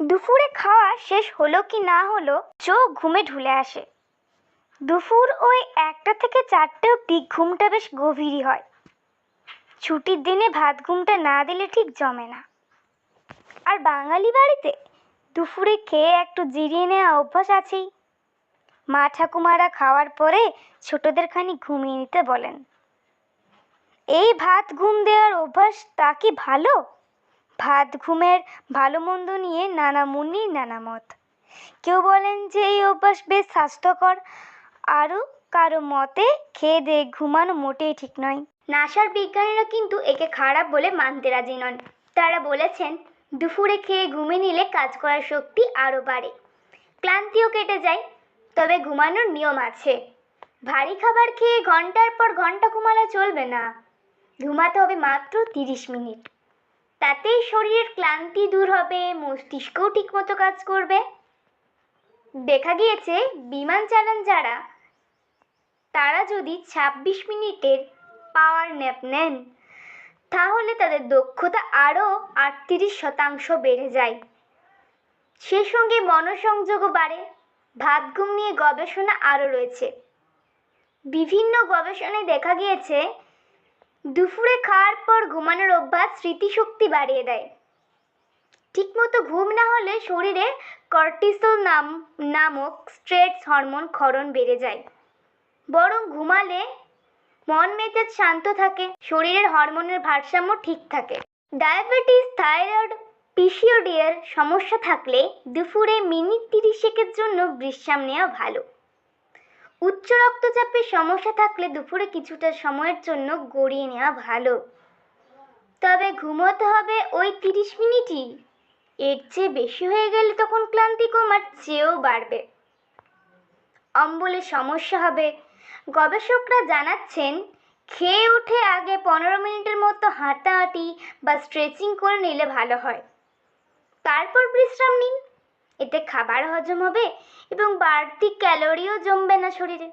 দুপুরে খাওয়া শেষ হলো কি না হলো চোখ ঘুমে ঢুলে আসে। দুপুর ওই একটা থেকে চারটে অবধি ঘুমটা বেশ গভীরই হয়। ছুটির দিনে ভাত ঘুমটা না দিলে ঠিক জমে না। আর বাঙালি বাড়িতে দুপুরে খেয়ে একটু জিরিয়ে নেওয়া অভ্যাস আছেই। মা ঠাকুমারা খাওয়ার পরে ছোটদের খানি ঘুমিয়ে নিতে বলেন। এই ভাত ঘুম দেওয়ার অভ্যাস তা কি ভালো? ভাত, ঘুমের ভালো মন্দ নিয়ে নানা মুনির নানা মত। কেউ বলেন যে এই অভ্যাস বেশ স্বাস্থ্যকর, আরও কারও মতে খেয়ে দিয়ে ঘুমানো মোটেই ঠিক নয়। নাসার বিজ্ঞানীরা কিন্তু একে খারাপ বলে মানতে রাজি নন। তারা বলেছেন, দুপুরে খেয়ে ঘুমিয়ে নিলে কাজ করার শক্তি আরও বাড়ে। ক্লান্তিও কেটে যায়, তবে ঘুমানোর নিয়ম আছে। ভারী খাবার খেয়ে ঘণ্টার পর ঘণ্টা ঘুমালে চলবে না। ঘুমাতে হবে মাত্র তিরিশ মিনিট। তাতেই শরীরের ক্লান্তি দূর হবে মস্তিষ্কও ঠিকমতো কাজ করবে। দেখা গিয়েছে, বিমান চালান যারা, তারা যদি ছাব্বিশ মিনিটের পাওয়ার ন্যাপ নেন, তাহলে তাদের দক্ষতা আরও আটত্রিশ শতাংশ বেড়ে যায়। সেই সঙ্গে মনসংযোগও বাড়ে ভাত ঘুম নিয়ে গবেষণা আরও রয়েছে। বিভিন্ন গবেষণায় দেখা গিয়েছে দুপুরে খাওয়ার পর ঘুমানোর অভ্যাস স্মৃতিশক্তি বাড়িয়ে দেয়। ঠিকমতো ঘুম না হলে শরীরে কর্টিসল নাম, নামক স্ট্রেস হরমোন ক্ষরণ বেড়ে যায়। বরং ঘুমালে মন মেজাজ শান্ত থাকে, শরীরের হরমোনের ভারসাম্য ঠিক থাকে। ডায়াবেটিস, থাইরয়েড পিসিওডিয়ার সমস্যা থাকলে দুপুরে মিনিট তিরিশেকের জন্য বিশ্রাম নেওয়া ভালো। উচ্চ রক্তচাপের সমস্যা থাকলে দুপুরে কিছুটা সময়ের জন্য গড়িয়ে নেওয়া ভালো। তবে ঘুমোতে হবে ওই তিরিশ মিনিটই। এর চেয়ে বেশি হয়ে গেলে তখন ক্লান্তি কমার চেয়েও বাড়বে। অম্বলের সমস্যা হবে। গবেষকরা জানাচ্ছেন, খেয়ে উঠে আগে পনেরো মিনিটের মতো হাঁটাহাঁটি বা স্ট্রেচিং করে নিলে ভালো হয়। তারপর বিশ্রাম নিন। এতে খাবার হজম হবে এবং বাড়তি ক্যালোরিও জমবে না শরীরে।